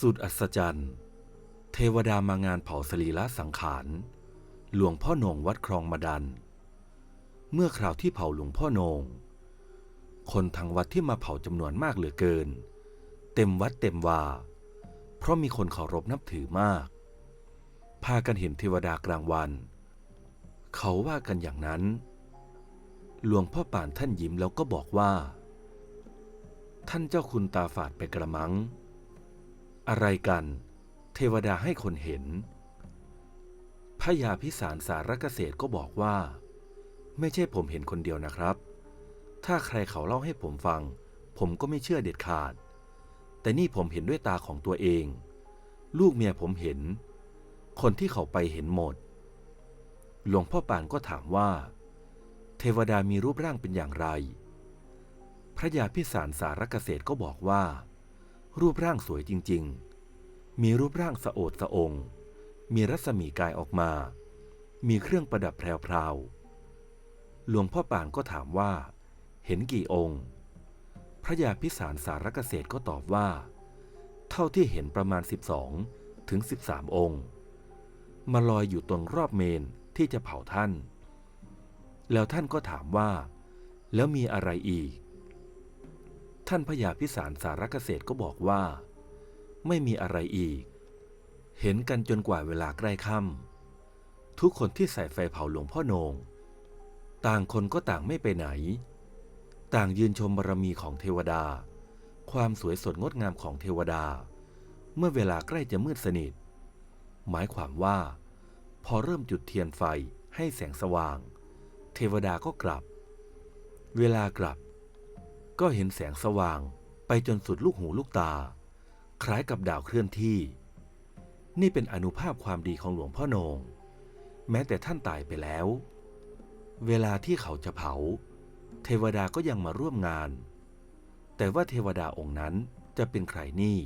สุดอัศจรรย์ เทวดามางานเผาสรีระสังขาร หลวงพ่อโหนงวัดคลองมาดัน เมื่อคราวที่เผาหลวงพ่อโหนง คนทางวัดที่มาเผาจำนวนมากเหลือเกิน เต็มวัดเต็มวา เพราะมีคนเคารพนับถือมาก พากันเห็นเทวดากลางวัน เขาว่ากันอย่างนั้น หลวงพ่อป่านท่านยิ้มแล้วก็บอกว่า ท่านเจ้าคุณตาฝาดไปกระมัง อะไรกัน เทวดาให้คนเห็นพระยาพิสารสารเกษตรก็บอกว่า ไม่ใช่ผมเห็นคนเดียวนะครับ ถ้าใครเขาเล่าให้ผมฟัง ผมก็ไม่เชื่อเด็ดขาด แต่นี่ผมเห็นด้วยตาของตัวเอง ลูกเมียผมเห็น คนที่เขาไปเห็นหมด หลวงพ่อปานก็ถามว่า เทวดามีรูปร่างเป็นอย่างไร พระยาพิสารสารเกษตรก็บอกว่า รูปร่างสวยจริง ๆ มีรูปร่างสะโอดสะองมีรัศมีกายออกมา มีเครื่องประดับแพรวๆหลวงพ่อป่านก็ถามว่า เห็นกี่องค์ พระยาพิสารสารเกษตรก็ตอบว่า เท่าที่เห็นประมาณ 12 ถึง 13 องค์ มาลอยอยู่ตรงรอบเมนที่จะเผาท่าน แล้วท่านก็ถามว่า แล้วมีอะไรอีก ท่านพญาพิสารสารเกษตรก็บอกว่า ไม่มีอะไรอีก เห็นกันจนกว่าเวลาใกล้ค่ำทุกคนที่ใส่ไฟเผาหลวงพ่อโนง ต่างคนก็ต่างไม่ไปไหน ต่างยืนชมบารมีของเทวดา ความสวยสดงดงามของเทวดา เมื่อเวลาใกล้จะมืดสนิท หมายความว่า พอเริ่มจุดเทียนไฟให้แสงสว่าง เทวดาก็กลับ เวลากลับ ก็เห็นแสงสว่างไปจนสุดลูกหูลูกตา คล้ายกับดาวเคลื่อนที่ นี่เป็นอนุภาพความดีของหลวงพ่อโหนง แม้แต่ท่านตายไปแล้ว เวลาที่เขาจะเผา เทวดาก็ยังมาร่วมงาน แต่ว่าเทวดาองค์นั้นจะเป็นใครนี่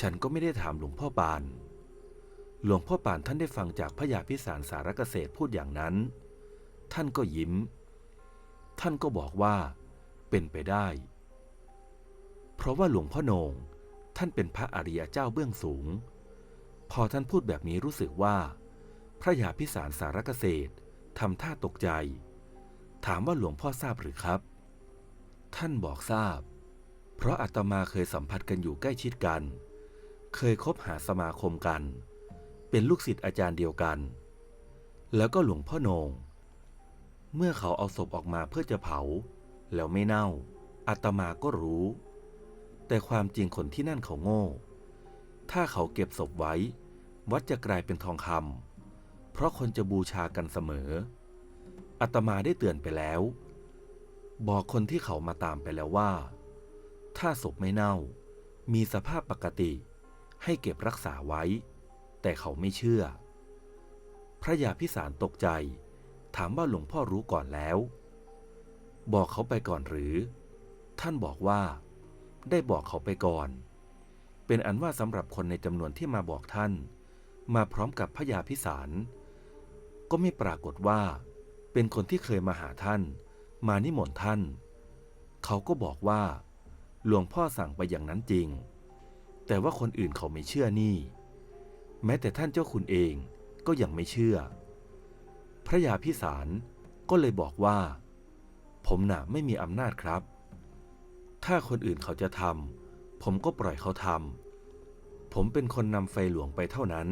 ฉันก็ไม่ได้ถามหลวงพ่อปาน หลวงพ่อปานท่านได้ฟังจากพระยาพิสารสารเกษตรพูดอย่างนั้น ท่านก็ยิ้ม ท่านก็บอกว่า เป็นไปได้ เพราะว่าหลวงพ่อโหนงท่านเป็นพระอริยเจ้าเบื้องสูง พอท่านพูดแบบนี้รู้สึกว่า พระยาพิสารสารเกษตรทำท่าตกใจ ถามว่าหลวงพ่อทราบหรือครับ ท่านบอกทราบ เพราะอาตมาเคยสัมผัสกันอยู่ใกล้ชิดกัน เคยคบหาสมาคมกัน เป็นลูกศิษย์อาจารย์เดียวกัน แล้วก็หลวงพ่อโหนงเมื่อเขาเอาศพออกมาเพื่อจะเผา แล้วไม่เน่าอาตมาก็รู้ แต่ความจริงคนที่นั่นเขาโง่ ถ้าเขาเก็บศพไว้ วัดจะกลายเป็นทองคำเพราะคนจะบูชากันเสมออาตมาได้เตือนไปแล้ว บอกคนที่เขามาตามไปแล้วว่า ถ้าศพไม่เน่า มีสภาพปกติ ให้เก็บรักษาไว้ แต่เขาไม่เชื่อ พระยาพิสารตกใจ ถามว่าหลวงพ่อรู้ก่อนแล้ว บอกเขาไปก่อนหรือ ท่านบอกว่า ได้บอกเขาไปก่อน เป็นอันว่าสำหรับคนในจำนวนที่มาบอกท่าน มาพร้อมกับพระยาพิสาร ก็ไม่ปรากฏว่า เป็นคนที่เคยมาหาท่าน มานิมนต์ท่าน เขาก็บอกว่า หลวงพ่อสั่งไปอย่างนั้นจริง แต่ว่าคนอื่นเขาไม่เชื่อนี่ แม้แต่ท่านเจ้าคุณเองก็ยังไม่เชื่อ พระยาพิสารก็เลยบอกว่า ผมน่ะไม่มีอำนาจครับ ถ้าคนอื่นเขาจะทำผมก็ปล่อยเขาทำผมเป็นคนนำไฟหลวงไปเท่านั้น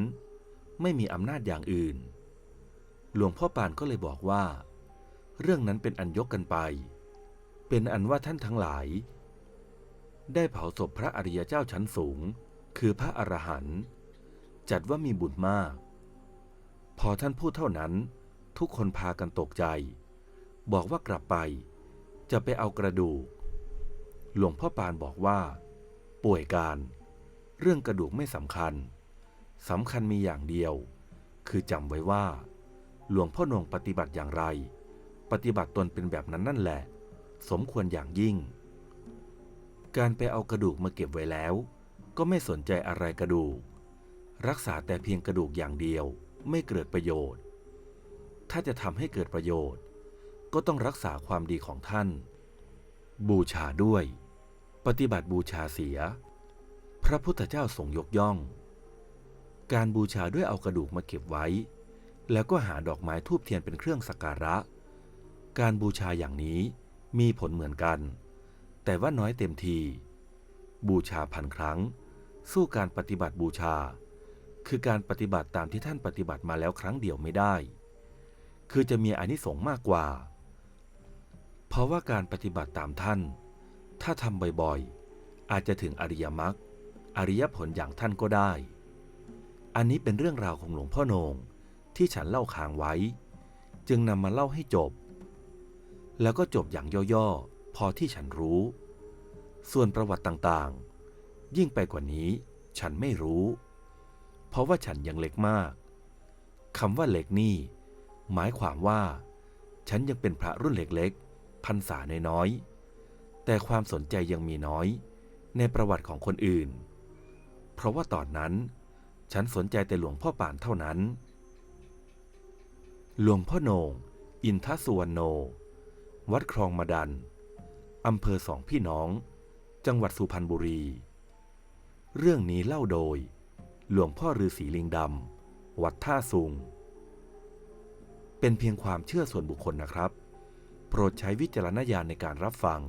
ไม่มีอำนาจอย่างอื่น หลวงพ่อปานก็เลยบอกว่า เรื่องนั้นเป็นอันยกกันไป เป็นอันว่าท่านทั้งหลาย ได้เผาศพพระอริยเจ้าชั้นสูง คือพระอรหันต์จัดว่ามีบุญมาก พอท่านพูดเท่านั้น ทุกคนพากันตกใจ บอกว่ากลับไป จะไปเอากระดูก หลวงพ่อปานบอกว่า ป่วยการ เรื่องกระดูกไม่สำคัญสำคัญมีอย่างเดียว คือจำไว้ว่า หลวงพ่อหนงปฏิบัติอย่างไร ปฏิบัติตนเป็นแบบนั้นนั่นแหละ สมควรอย่างยิ่ง การไปเอากระดูกมาเก็บไว้แล้ว ก็ไม่สนใจอะไรกระดูก รักษาแต่เพียงกระดูกอย่างเดียว ไม่เกิดประโยชน์ ถ้าจะทำให้เกิดประโยชน์ ก็ต้องรักษาความดีของท่าน บูชาด้วย ปฏิบัติบูชาเสีย พระพุทธเจ้าทรงยกย่อง การบูชาด้วยเอากระดูกมาเก็บไว้ แล้วก็หาดอกไม้ทูบเทียนเป็นเครื่องสักการะ การบูชาอย่างนี้มีผลเหมือนกัน แต่ว่าน้อยเต็มที บูชาพันครั้ง สู้การปฏิบัติบูชา คือการปฏิบัติตามที่ท่านปฏิบัติมาแล้วครั้งเดียวไม่ได้ คือจะมีอานิสงส์มากกว่า เพราะว่าการปฏิบัติตามท่าน ถ้าทำบ่อยๆ อาจจะถึงอริยมรรคอริยผลอย่างท่านก็ได้ อันนี้เป็นเรื่องราวของหลวงพ่อโนงที่ฉันเล่าค้างไว้ จึงนำมาเล่าให้จบ แล้วก็จบอย่างย่อๆ พอที่ฉันรู้ ส่วนประวัติต่างๆ ยิ่งไปกว่านี้ฉันไม่รู้ เพราะว่าฉันยังเล็กมากคำว่าเล็กนี่ หมายความว่า ฉันยังเป็นพระรุ่นเล็กๆ พรรษาน้อยๆแต่ความสนใจยังมีน้อยในประวัติของคนอื่น เพราะว่าตอนนั้น ฉันสนใจแต่หลวงพ่อป่านเท่านั้น หลวงพ่อโหนงอินทสุวรรณโน วัดคลองมาดัน อำเภอสองพี่น้อง จังหวัดสุพรรณบุรี เรื่องนี้เล่าโดย หลวงพ่อฤาษีลิงดำ วัดท่าสุง เป็นเพียงความเชื่อส่วนบุคคลนะครับ โปรดใช้วิจารณญาณในการรับฟัง